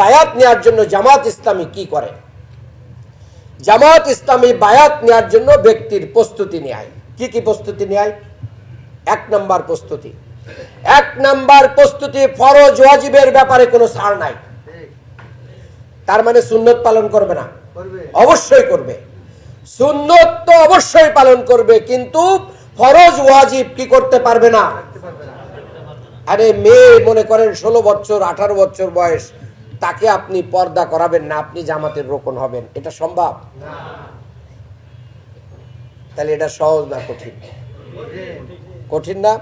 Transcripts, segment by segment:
বায়াত নেওয়ার জন্য জামাত ইসলামী কি করে? জামাত ইসলামী বায়াত নেওয়ার জন্য ব্যক্তির প্রস্তুতি নেয়। কি কি প্রস্তুতি নেয়? এক নম্বর প্রস্তুতি। এক নাম্বার প্রস্তুতি ফরজ ওয়াজিবের ব্যাপারে কোনো ছাড় নাই। তার মানে সুন্নত পালন করবে না। অবশ্যই করবে। সুন্নত তো অবশ্যই পালন করবে কিন্তু ফরজ ওয়াজিব কি করতে পারবে না? করতে পারবে না। আরে মেয়ে মনে করেন ষোলো বছর আঠারো বছর বয়স তাকে আপনি পর্দা করাবেন না আপনি জামাতের রোকন হবেন। এটা সম্ভব? তাহলে এটা সহজ না কঠিন? কঠিন। না?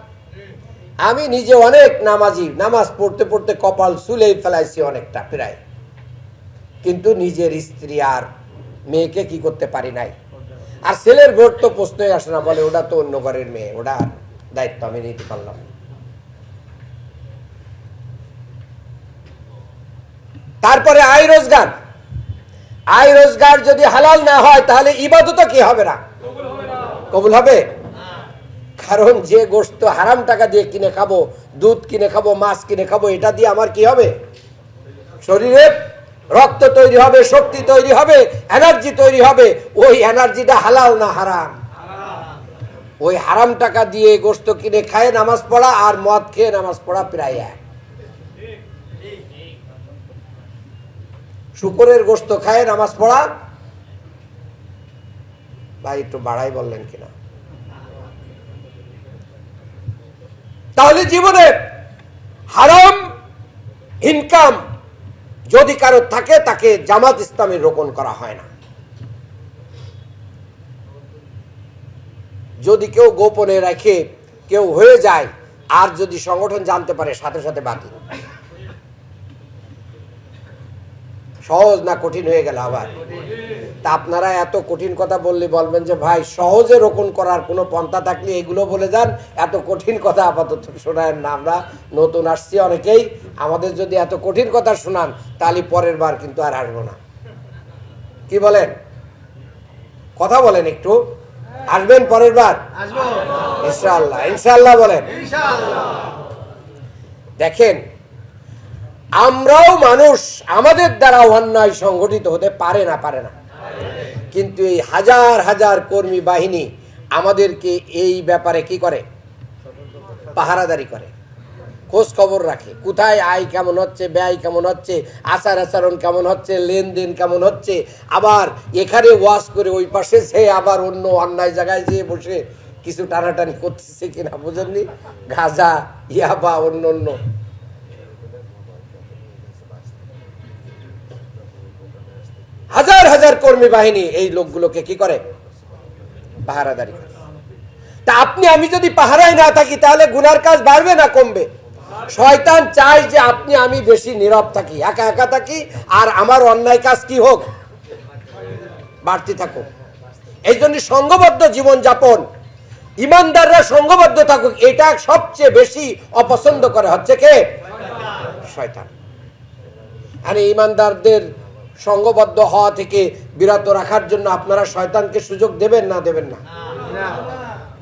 আমি নিজে অনেক নামাজি নামাজ পড়তে পড়তে কপাল চুলেই ফেলাইছি অনেকটা প্রায়। কিন্তু নিজের স্ত্রী আর মেয়েকে কি করতে পারি নাই? আর ছেলের ভোট তো প্রশ্নই আসে না বলে ওটা তো অন্য ঘরের মেয়ে ওটা দায়িত্ব আমি নিতে পারলাম তারপরে আয় রোজগার। আয় রোজগার যদি হালাল না হয়, তাহলে ইবাদত কি হবে না? কবুল হবে? কারণ যে গোস্ত হারাম টাকা দিয়ে কিনে খাব, দুধ কিনে খাব, মাছ কিনে খাব, এটা দিয়ে আমার কি হবে? শরীরে রক্ত তৈরি হবে, শক্তি তৈরি হবে, এনার্জি তৈরি হবে। ওই এনার্জিটা হালাল না হারাম? ওই হারাম টাকা দিয়ে গোস্ত কিনে খায়, নামাজ পড়া আর মদ খেয়ে নামাজ পড়া প্রায় এক। শুকরের গোস্ত খায়, নামাজ পড়া। ভাই, একটু বাড়াই বললেন কিনা? তাহলে জীবনে হারাম ইনকাম যদি কারও থাকে, তাকে জামাত ইসলামের রোপণ করা হয় না। যদি কেউ গোপনে রাখে, কেউ হয়ে যায়, আর যদি সংগঠন জানতে পারে, সাথে সাথে বাতিল। সহজ না কঠিন হয়ে গেল আবার? তা আপনারা এত কঠিন কথা বললে বলবেন যে ভাই সহজে রোপণ করার কোনো পন্থা থাকলে এগুলো বলে যান। এত কঠিন কথা আপাতত শোনায় না আমরা। নতুন আসছি অনেকেই। আমাদের যদি এত কঠিন কথা শোনান তাহলে পরের বার কিন্তু আর আসব না। কি বলেন? কথা বলেন একটু। আসবেন পরের বার? আসব। ইনশাআল্লাহ ইনশাআল্লাহ বলেন। দেখেন আমরাও মানুষ, আমাদের দ্বারা অন্যায় সংগঠিত হতে পারে না পারে না। কিন্তু এই হাজার হাজার কর্মী বাহিনী আমাদেরকে এই ব্যাপারে কি করে? পাহারাদারি করে। খোঁজ খবর রাখে। কোথায় আয় কেমন হচ্ছে, ব্যয় কেমন হচ্ছে, আচার আচরণ কেমন হচ্ছে, লেনদেন কেমন হচ্ছে, আবার এখানে ওয়াশ করে ওই পাশে সে আবার অন্য অন্যায় জায়গায় যেয়ে বসে কিছু টানাটানি করতেছে কিনা বুঝেননি? গাঁজা, ইয়াবা অন্য অন্য হাজার হাজার কর্মী বাহিনী এই লোকগুলোকে কি করে? পাহারাদারি তা আপনি, আমি যদি পাহারায় না থাকি, তাহলে গুনার কাজ বাড়বে না কমবে? শয়তান চায় যে আপনি, আমি বেশি নীরব থাকি, একা একা থাকি, আর আমার অন্যায় কাজ কি হোক? বাড়তে থাকুক। এই জন্য সংঘবদ্ধ জীবন যাপন ইমানদাররা সংঘবদ্ধ থাকুক, এটা সবচেয়ে বেশি অপছন্দ করে হচ্ছে কে? শয়তান। আর ইমানদারদের সংঘবদ্ধ হওয়া থেকে বিরত রাখার জন্য আপনারা শয়তানকে সুযোগ দেবেন না দেবেন না?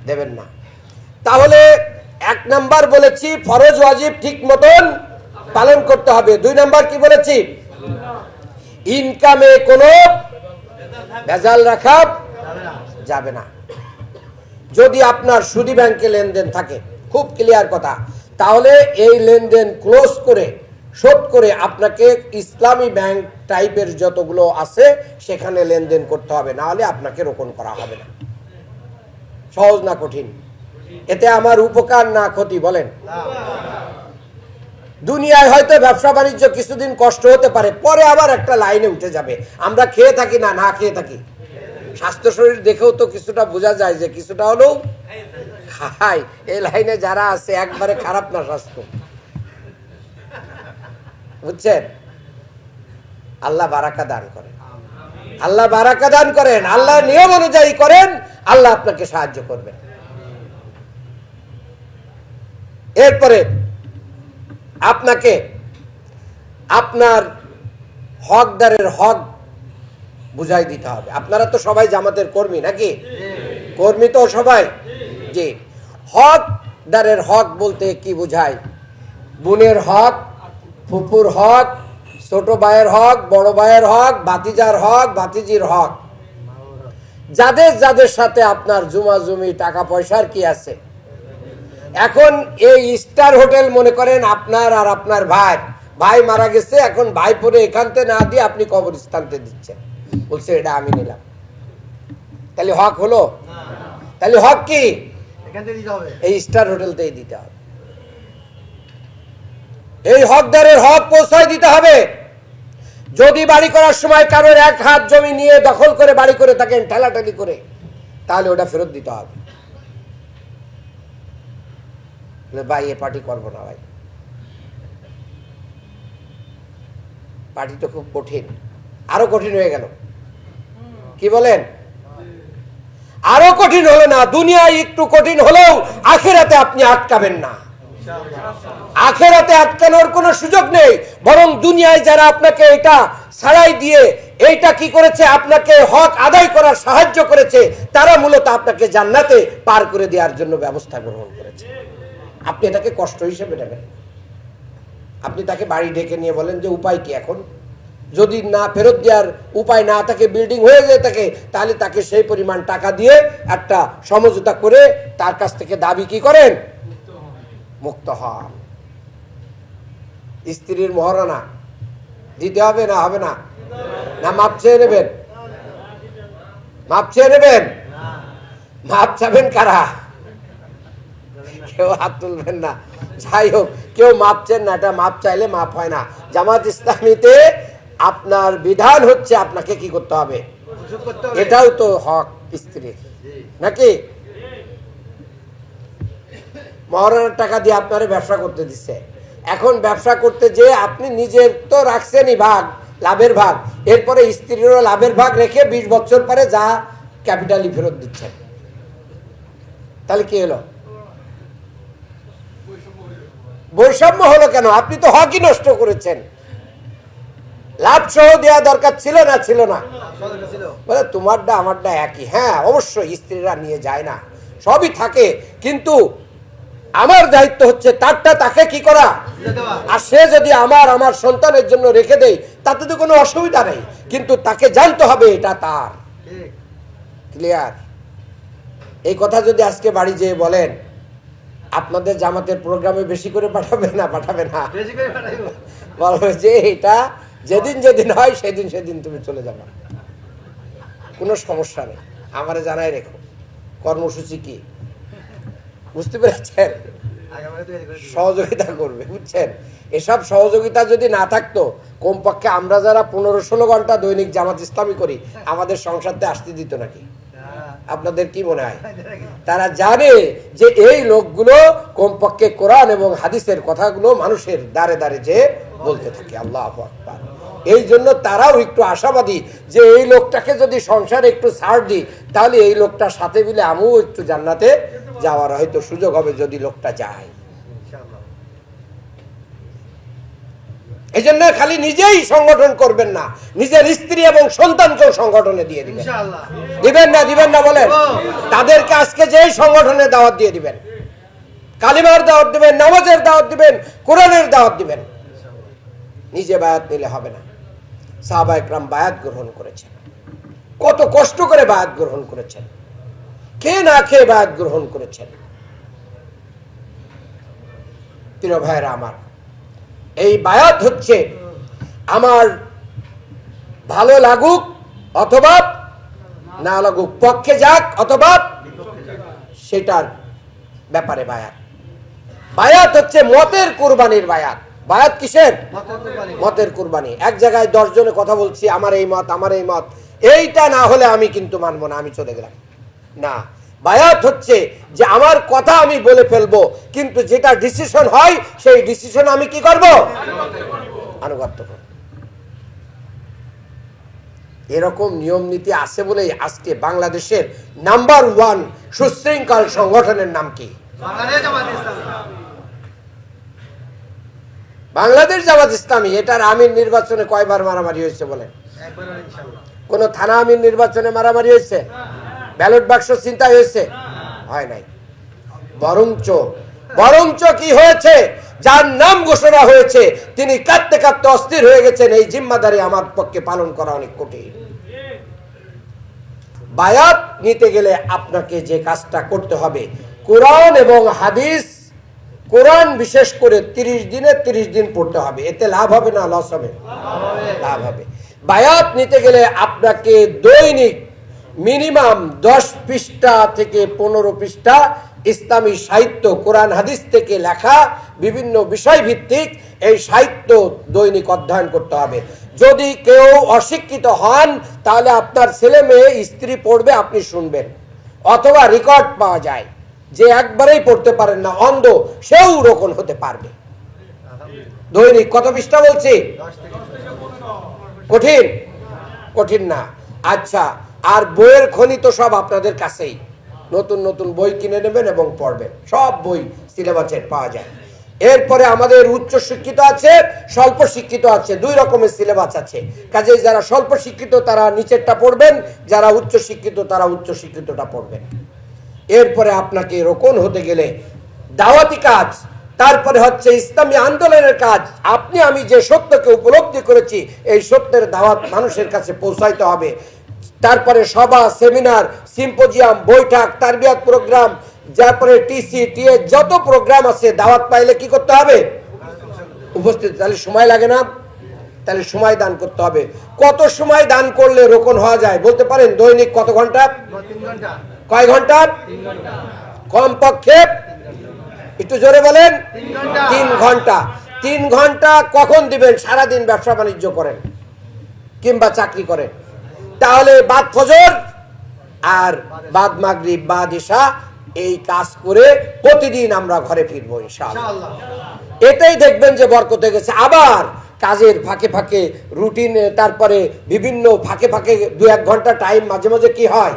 দেবেন না। তাহলে এক নাম্বার বলেছি, ফরজ, ওয়াজিব ঠিক মতন পালন করতে হবে। দুই নাম্বার কি বলেছি? ইনকামে কোনো ভেজাল রাখা যাবে না। যদি আপনার সুদি ব্যাংকে লেনদেন থাকে, খুব ক্লিয়ার কথা, তাহলে এই লেনদেন ক্লোজ করে শোধ করে আপনাকে ইসলামী ব্যাংক টাইপের যতগুলো আছে, সেখানে লেনদেন করতে হবে। না হলে আপনাকে রোপণ করা হবে না। সহজ না কঠিন? এতে আমার উপকার না ক্ষতি, বলেন। দুনিয়ায় হয়তো ব্যবসা বাণিজ্য কিছুদিন কষ্ট হতে পারে, পরে আবার একটা লাইনে উঠে যাবে। আমরা খেয়ে থাকি না না খেয়ে থাকি। স্বাস্থ্য শরীর দেখেও তো কিছুটা বোঝা যায় যে কিছুটা হলেও খাই এই লাইনে যারা আছে, একবারে খারাপ না স্বাস্থ্য। বুঝছেন? আল্লাহ বারাকা দান করেন। আল্লাহ বারাকা দান করেন। আল্লাহ নিয়ম অনুযায়ী করেন। আল্লাহ আপনাকে সাহায্য করবেন। এরপরে আপনাকে আপনার হকদারের হক বুঝাই দিতে হবে। আপনারা তো সবাই জামাতের কর্মী নাকি? কর্মী তো সবাই। জি। হকদারের হক বলতে কি বুঝায় বোনের হক ফুপুর হক ছোট ভাইয়ের হক বড় ভাইয়ের হক ভাতিজার হক ভাতিজির হক। যাদের যাদের সাথে আপনার জুমা জমি টাকা পয়সার কি আছে? এখন এই স্টার হোটেল মনে করেন আপনার আর আপনার ভাই। ভাই মারা গেছে এখন ভাই পরে এখানতে না দিয়ে আপনি কবরস্থানতে দিচ্ছেন। বলছে এটা আমি নিলাম। তাহলে হক হলো? তাহলে হক কি? এই স্টার হোটেলতেই দিতে হবে। এই হকদারের হক পৌঁছায় দিতে হবে। যদি বাড়ি করার সময় কারোর এক হাত জমি নিয়ে দখল করে বাড়ি করে থাকেন, ঠেলাঠেলি করে, তাহলে ওটা ফেরত দিতে হবে। ভাই, এ পার্টি করব না ভাই। পার্টি তো খুব কঠিন। আরও কঠিন হয়ে গেল। কি বলেন? আরও কঠিন হলো না। দুনিয়ায় একটু কঠিন হলেও আখেরাতে আপনি আটকাবেন না। আখেরাতে আটকানোর কোনো সুযোগ নেই, বরং দুনিয়ায় যারা আপনাকে এটা ছাড়াই দিয়ে এইটা কি করেছে, আপনাকে হক আদায় করার সাহায্য করেছে, তারা মূলত আপনাকে জান্নাতে পার করে দেওয়ার জন্য ব্যবস্থা গ্রহণ করেছে। আপনি এটাকে কষ্ট হিসেবে নেবেন। আপনি তাকে বাড়ি ডেকে নিয়ে বলেন যে, উপায় কি এখন? যদি না ফেরত দেওয়ার উপায় না থাকে বিল্ডিং হয়ে যেয়ে থাকে তাহলে তাকে সেই পরিমাণ টাকা দিয়ে একটা সমঝোতা করে তার কাছ থেকে দাবি কি করেন? মুক্ত হন স্ত্রীর মহারণা দিতে হবে না হবে না? না মাপ চেয়ে নেবেন? মাপ চেয়ে নেবেন? মাপ চাবেন কারা? কেউ হাত তুলবেন না। যাই হোক কেউ মাপ চেন না এটা মাপ চাইলে মাপ হয় না। জামাত ইসলামীতে আপনার বিধান হচ্ছে আপনাকে কি করতে হবে? পরিশোধ করতে হবে। এটাও তো হক স্ত্রীর। নাকি? মহারণের টাকা দিয়ে আপনারে ব্যবসা করতে দিচ্ছে এখন ব্যবসা করতে যে আপনি নিজের তো রাখছেনই ভাগ, লাভের ভাগ। এরপরে স্ত্রীরও লাভের ভাগ রেখে বিশ বছর পরে যা ক্যাপিটালি ফেরত দিচ্ছেন। তাহলে কি হলো? বৈষম্য হলো কেন? আপনি তো হকই নষ্ট করেছেন। লাভ সহ দেওয়া দরকার ছিল না ছিল না? বলে, তোমারটা আমারটা একই। হ্যাঁ অবশ্যই স্ত্রীরা নিয়ে যায় না। সবই থাকে, কিন্তু আমার দায়িত্ব হচ্ছে তারটা তাকে কি করা? আর সে যদি আমার আমার সন্তানের জন্য রেখে দেয় তাতে তো কোনো অসুবিধা নেই। কিন্তু তাকে জানতে হবে এটা তার। ক্লিয়ার এই কথা যদি আজকে বাড়ি যেয়ে বলেন আপনাদের জামাতের প্রোগ্রামে বেশি করে পাঠাবে না পাঠাবে না? বলবে যে এটা যেদিন যেদিন হয় সেদিন সেদিন তুমি চলে যাবে। কোনো সমস্যা নেই। আমারে জানাই রেখো। কর্মসূচি কি? বুঝতে পেরেছেন। সহযোগিতা করবে, বুঝছেন এসব সহযোগিতা যদি না থাকতো, কমপক্ষে আমরা যারা পনেরো ষোলো ঘণ্টা দৈনিক জামাত ইসলামী করি, আমাদের সংসারতে আসতে দিত নাকি। আপনাদের কি মনে হয় তারা জানে যে এই লোকগুলো কমপক্ষে কোরআন এবং হাদিসের কথাগুলো মানুষের দাঁড়ে দাঁড়ে যে বলতে থাকে, আল্লাহ এই জন্য তারাও একটু আশাবাদী যে এই লোকটাকে যদি সংসারে একটু ছাড় দিই, তাহলে এই লোকটার সাথে মিলে আমিও একটু জান্নাতে যাওয়ার হয়তো সুযোগ হবে যদি লোকটা যায়। এই জন্য খালি নিজেই সংগঠন করবেন না নিজের স্ত্রী এবং সন্তানকেও সংগঠনে দিয়ে দিবেন। দিবেন না দিবেন না বলেন। তাদেরকে আজকে যেই সংগঠনের দাওয়াত দিয়ে দিবেন কালিমার দাওয়াত দিবেন নামাজের দাওয়াত দিবেন কোরআনের দাওয়াত দিবেন নিজে বায়াত নিলে হবে না। সাহাবা একরাম বায়াত গ্রহণ করেছেন। কত কষ্ট করে বায়াত গ্রহণ করেছেন। কে না খেয়ে বায়াত গ্রহণ করেছেন? প্রিয় ভাইরা আমার, এই বায়াত হচ্ছে আমার ভালো লাগুক অথবা না লাগুক, পক্ষে যাক অথবা সেটার ব্যাপারে বায়াত। বায়াত হচ্ছে মতের কুরবানির বায়াত। বায়াত কিসের? মতের কোরবানি। মতের কুরবানি এক জায়গায় দশ জনে কথা বলছি, আমার এই মত, আমার এই মত। এইটা না হলে আমি কিন্তু মানবো না, আমি চলে গেলাম। না। বায়াত হচ্ছে যে আমার কথা আমি বলে ফেলব কিন্তু যেটা ডিসিশন হয় সেই ডিসিশন আমি কি করব? আনুগত্য করব। এরকম নিয়ম নীতি আছে বলেই আজকে বাংলাদেশের নাম্বার ওয়ান সুশৃঙ্খল সংগঠনের নাম কি? বাংলাদেশ জামাত ইসলামী। এটার আমির নির্বাচনে কয়বার মারামারি হয়েছে বলেন? একবার কোন থানা আমির নির্বাচনে মারামারি হয়েছে? ব্যালট বাক্স চিন্তা হয়েছে? হয় নাই। বরঞ্চ বরঞ্চ কি হয়েছে? যার নাম ঘোষণা হয়েছে, তিনি কাঁদতে কাঁদতে অস্থির হয়ে গেছেন। এই জিম্মাদারি আমার পক্ষে পালন করা অনেক কঠিন। বায়াত নিতে গেলে আপনাকে যে কাজটা করতে হবে, কোরআন এবং হাদিস, কোরআন বিশেষ করে তিরিশ দিনে তিরিশ দিন পড়তে হবে। এতে লাভ হবে না, লস হবে? লাভ হবে। বায়াত নিতে গেলে আপনাকে দৈনিক মিনিমাম দশ পৃষ্ঠা থেকে পনেরো পৃষ্ঠা ইসলামী সাহিত্য, কোরআন, হাদিস থেকে লেখা বিভিন্ন বিষয় ভিত্তিক এই সাহিত্য দৈনিক অধ্যয়ন করতে হবে। যদি কেউ অশিক্ষিত হন, তাহলে আপনার ছেলে মেয়ে, স্ত্রী পড়বে, আপনি শুনবেন। অথবা রেকর্ড পাওয়া যায়, যে একবারেই পড়তে পারেন না, অন্ধ, সেও রোকন হতে পারবে। দৈনিক কত পৃষ্ঠা বলছি? কঠিন। কঠিন না। আচ্ছা আর বইয়ের খনি তো সব আপনাদের কাছেই। নতুন নতুন বই কিনে নেবেন এবং পড়বেন। সব বই সিলেবাসের পাওয়া যায়। এরপরে আমাদের উচ্চ শিক্ষিত আছে, স্বল্প শিক্ষিত আছে, দুই রকমের সিলেবাস আছে। কাজে যারা স্বল্প শিক্ষিত, তারা নিচেরটা পড়বেন, যারা উচ্চ শিক্ষিত, তারা উচ্চ শিক্ষিতটা পড়বেন। এরপরে আপনাকে রোকন হতে গেলে দাওয়াতি কাজ, তারপরে হচ্ছে ইসলামী আন্দোলনের কাজ। আপনি, আমি যে সত্যকে উপলব্ধি করেছি, এই সত্যের দাওয়াত মানুষের কাছে পৌঁছাইতে হবে। তারপরে সভা, সেমিনার, সিম্পোজিয়াম, বৈঠক, তারবিয়াত প্রোগ্রাম তারপরে টিসি, টিএ, যত প্রোগ্রাম আছে, দাওয়াত পাইলে কি করতে হবে? উপস্থিত, তাহলে সময় লাগে না। তাহলে সময় দান করতে হবে। কত সময় দান করলে রোকন হওয়া যায়? বলতে পারেন, দৈনিক কত ঘণ্টা? কয় ঘণ্টা? কমপক্ষে একটু জোরে বলেন, তিন ঘণ্টা। তিন ঘণ্টা কখন দিবেন? সারাদিন ব্যবসা বাণিজ্য করেন কিংবা চাকরি করেন। তাহলে বাদ ফজর আর বাদ মাগরিব বাদ ঈশা এই কাজ করে প্রতিদিন আমরা ঘরে ফিরবো ইনশাআল্লাহ। এটাই দেখবেন যে বরকত হয়ে গেছে। আবার কাজের ফাঁকে ফাঁকে রুটিনে তারপরে বিভিন্ন ফাঁকে ফাঁকে দু এক ঘণ্টা টাইম মাঝে মাঝে কি হয়?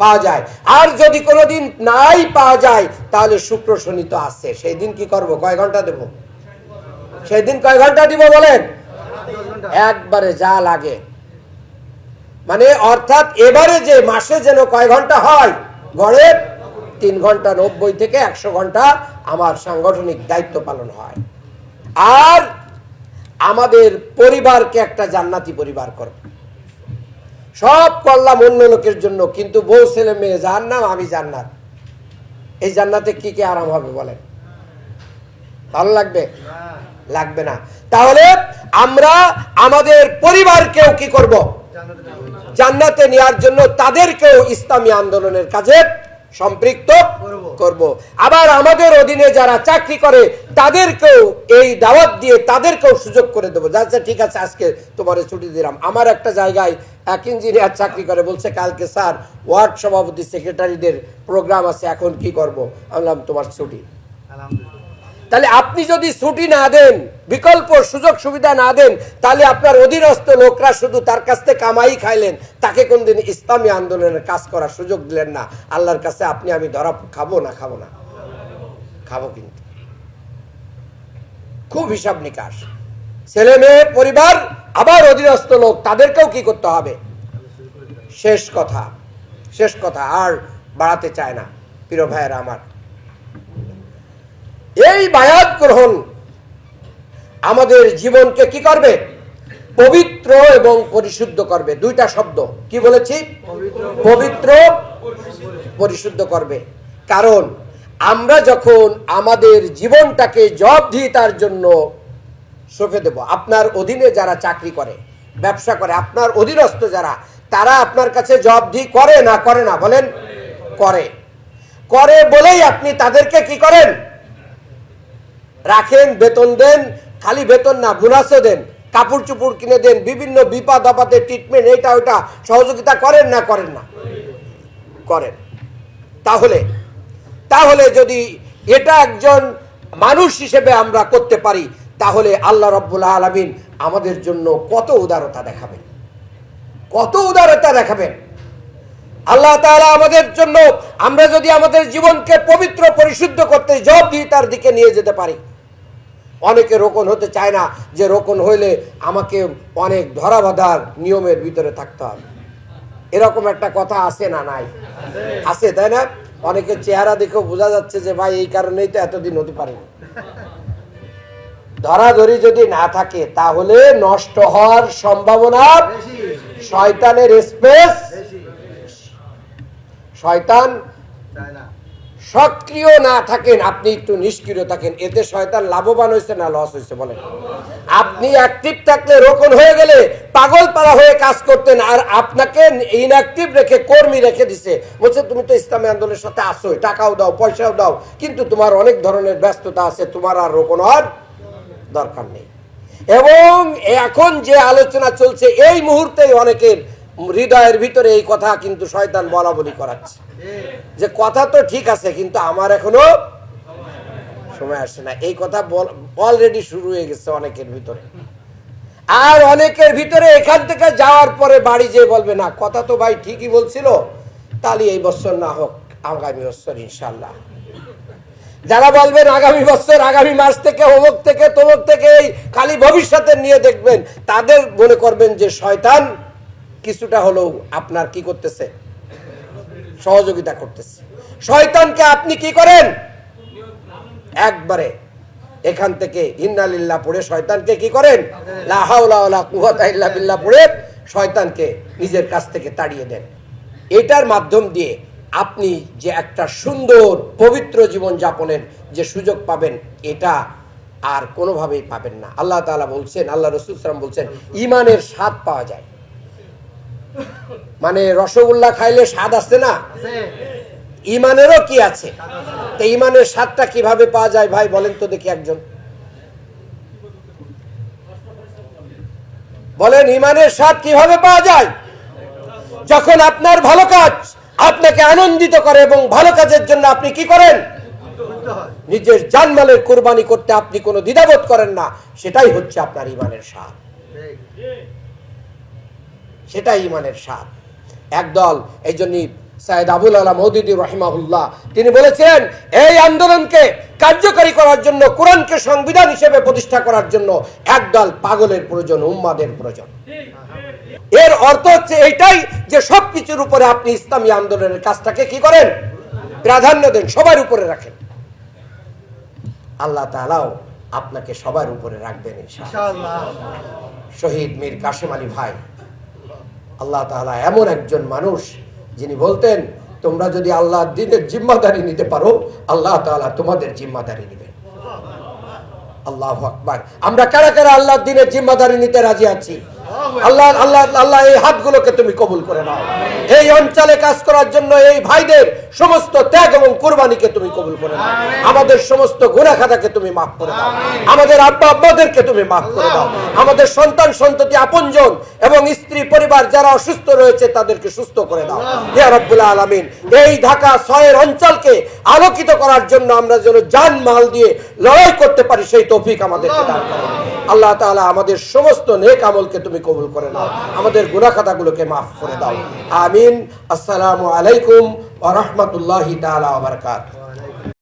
পাওয়া যায়। আর যদি কোনোদিন নাই পাওয়া যায় তাহলে শুক্র শনি তো আসছে সেই দিন কি করব? কয় ঘণ্টা দেব? সেই দিন কয় ঘণ্টা দিব বলেন? একবারে যা লাগে। মানে অর্থাৎ এবারে যে মাসে যেন কয় ঘণ্টা হয় গড়ে তিন ঘণ্টা নব্বই থেকে একশো ঘণ্টা আমার সাংগঠনিক দায়িত্ব পালন হয়। আর আমাদের পরিবারকে একটা জান্নাতি পরিবার করব সব করলাম অন্য লোকের জন্য, কিন্তু বউ, ছেলে, মেয়ে জান্নাম আমি জান্নাত। এই জান্নাতে কি কি আরাম হবে বলেন? ভালো লাগবে? লাগবে না। তাহলে আমরা আমাদের পরিবারকেও কি করব? জান্নাতে নেওয়ার জন্য তাদেরকেও ইসলামী আন্দোলনের কাজে সম্পৃক্ত করব। আবার আমাদের অধীনে যারা চাকরি করে তাদেরকেও এই দাওয়াত দিয়ে তাদেরকেও সুযোগ করে দেবো। আচ্ছা ঠিক আছে আজকে তোমার ছুটি দিলাম। আমার একটা জায়গায় এক ইঞ্জিনিয়ার চাকরি করে বলছে কালকে স্যার ওয়ার্ড সভাপতি সেক্রেটারিদের প্রোগ্রাম আছে এখন কি করব? আমি বললাম তোমার ছুটি। আলহামদুলিল্লাহ। তাহলে আপনি যদি ছুটি না দেন, বিকল্প সুযোগ সুবিধা না দেন, তাহলে আপনার অধীনস্থ লোকরা শুধু তার কাছ থেকে কামাই খাইলেন, তাকে কোনদিন ইসলামী আন্দোলনের কাজ করার সুযোগ দিলেন না। আল্লাহর কাছে আপনি, আমি ধরা খাব না খাব না। খাব কিন্তু। খুব হিসাব নিকাশ। ছেলে মেয়ে, পরিবার, আবার অধীনস্থ লোক, তাদেরকেও কি করতে হবে? শেষ কথা শেষ কথা, আর বাড়াতে চায় না, প্রিয় ভাইয়েরা আমার। এই বায়াত গ্রহণ আমাদের জীবনকে কি করবে? পবিত্র এবং পরিশুদ্ধ করবে। দুইটা শব্দ। কি বলেছি? পবিত্র, পরিশুদ্ধ করবে। কারণ আমরা যখন আমাদের জীবনটাকে জবাবদিহিতার জন্য সঁপে দেব, আপনার অধীনে যারা চাকরি করে, ব্যবসা করে, আপনার অধীনস্থ যারা, তারা আপনার কাছে জবাবদিহি করে না করে না, বলেন? করে। করে বলেই আপনি তাদেরকে কি করেন? রাখেন, বেতন দেন, খালি বেতন না, বোনাসও দেন, কাপড় চুপড় কিনে দেন, বিভিন্ন বিপদ আপদে ট্রিটমেন্ট এটা ওটা সহযোগিতা করেন না করেন না? করেন। তাহলে তাহলে যদি এটা একজন মানুষ হিসেবে আমরা করতে পারি, তাহলে আল্লাহ রব্বুল আলমিন আমাদের জন্য কত উদারতা দেখাবেন। কত উদারতা দেখাবেন। আল্লাহ তাআলা আমাদের জন্য, আমরা যদি আমাদের জীবনকে পবিত্র, পরিশুদ্ধ করতে জবাবদিহিতার দিকে নিয়ে যেতে পারি অনেকে রোকন হতে চায় না যে রোকন হইলে আমাকে অনেক ধরা বাঁধার নিয়মের ভিতরে থাকতে হবে। এরকম একটা কথা আছে না নাই? আছে তাই না? অনেকের চেহারা দেখেও বোঝা যাচ্ছে যে ভাই এই কারণেই তো এতদিন হতে পারেনি ধরাধরি যদি না থাকে তাহলে নষ্ট হওয়ার সম্ভাবনা শয়তানের স্পেস শয়তান সক্রিয় না থাকেন, আপনি একটু নিষ্ক্রিয় থাকেন। এতে শয়তান লাভবান হয়েছে না লস হয়েছে বলেন? আপনি অ্যাক্টিভ থাকলে রোকন হয়ে গেলে পাগল পাড়া হয়ে কাজ করতেন, আর আপনাকে ইনঅ্যাক্টিভ রেখে কর্মী রেখে দিছে। বলছে, তুমি তো ইসলামী আন্দোলনের সাথে আসো টাকাও দাও, পয়সাও দাও, কিন্তু তোমার অনেক ধরনের ব্যস্ততা আছে, তোমার আর রোকন হওয়ার দরকার নেই। এবং এখন যে আলোচনা চলছে, এই মুহূর্তে অনেকের হৃদয়ের ভিতরে এই কথা কিন্তু শয়তান বলা বলি করাচ্ছে। যে কথা তো ঠিক আছে, কিন্তু আমার এখনও সময় আসছে না। এই কথা অলরেডি শুরু হয়ে গেছে অনেকের ভিতরে। আর অনেকের ভিতরে এখান থেকে যাওয়ার পরে বাড়ি যেয়ে বলবে, না, কথা তো ভাই ঠিকই বলছিল, তাহলে এই বছর না হোক, আগামী বছর ইনশাল্লাহ যারা বলবেন, আগামী বছর, আগামী মাস থেকে, অমুক থেকে, তমুক থেকে, এই খালি ভবিষ্যতের নিয়ে দেখবেন, তাদের মনে করবেন যে, শয়তান কিছুটা হলেও আপনার কি করতেছে? সহযোগিতা করতেছে। শয়তানকে আপনি কি করেন? একবারে এখান থেকে ইন্নালিল্লাহ পড়ে শয়তানকে কি করেন? পড়ে শয়তানকে নিজের কাছ থেকে তাড়িয়ে দেন। এটার মাধ্যম দিয়ে আপনি যে একটা সুন্দর পবিত্র জীবন যাপনের যে সুযোগ পাবেন, এটা আর কোনোভাবেই পাবেন না। আল্লাহ তাআলা বলছেন, আল্লাহ রসুল সালাম বলছেন, ইমানের স্বাদ পাওয়া যায়। মানে রসগোল্লা খাইলে স্বাদ আসছে না? ইমানেরও কি আছে? তো ইমানের স্বাদটা কীভাবে পাওয়া যায় ভাই? বলেন তো দেখি একজন। বলেন, ইমানের স্বাদ কীভাবে পাওয়া যায়? যখন আপনার ভালো কাজ আপনাকে আনন্দিত করে এবং ভালো কাজের জন্য আপনি কি করেন? নিজের জানমালের কোরবানি করতে আপনি কোনো দ্বিধাবোধ করেন না। সেটাই হচ্ছে আপনার ইমানের স্বাদ। সেটাই ইমানের স্বাদ। একদল, এই জন্য সাইদ আবুল আলা মৌদিদি রহিমাহুল্লাহ, তিনি বলেছেন, এই আন্দোলনকে কার্যকারী করার জন্য, কোরআনকে সংবিধান হিসেবে প্রতিষ্ঠা করার জন্য একদল পাগলের প্রয়োজন, উম্মাদের প্রয়োজন। এর অর্থ হচ্ছে এইটাই যে সবকিছুর উপরে আপনি ইসলামী আন্দোলনের কাজটাকে কি করেন? প্রাধান্য দেন, সবার উপরে রাখেন। আল্লাহ তাআলাও আপনাকে সবার উপরে রাখবেন শহীদ মীর কাশেম আলী ভাই আল্লাহ তাহলে এমন একজন মানুষ যিনি বলতেন, তোমরা যদি আল্লাহ দিনের জিম্মাদারি নিতে পারো, আল্লাহ তাহলে তোমাদের জিম্মাদারি নেবেন। আল্লাহ আকবার। আমরা কারা কারা আল্লাহ দিনের জিম্মাদারি নিতে রাজি আছি? আল্লাহ আল্লাহ আল্লাহ এই হাতগুলোকে তুমি কবুল করে নাও। এই অঞ্চলে কাজ করার জন্য এই ভাইদের সমস্ত ত্যাগ এবং কোরবানিকে তুমি কবুল করে নাও। আমাদের সমস্ত গুনাহ খাতাকে তুমি মাফ করে দাও। আমাদের আব্বা আব্বাদেরকে তুমি মাফ করে দাও। আমাদের সন্তান, সন্ততি, আপনজন এবং স্ত্রী, পরিবার যারা অসুস্থ রয়েছে তাদেরকে সুস্থ করে দাও। ইয়া রব্বুল আলামিন, এই ঢাকা ছয়ের অঞ্চলকে আলোকিত করার জন্য আমরা যেন জান মাল দিয়ে লড়াই করতে পারি, সেই তৌফিক আমাদেরকে দান করো। আল্লাহ তাআলা আমাদের সমস্ত নেক আমলকে তুমি কবুল করে নাও। আমাদের গুনাহ খাতাগুলোকে মাফ করে দাও। আমিন। আসসালামু আলাইকুম রাহমাতুল্লাহি তালা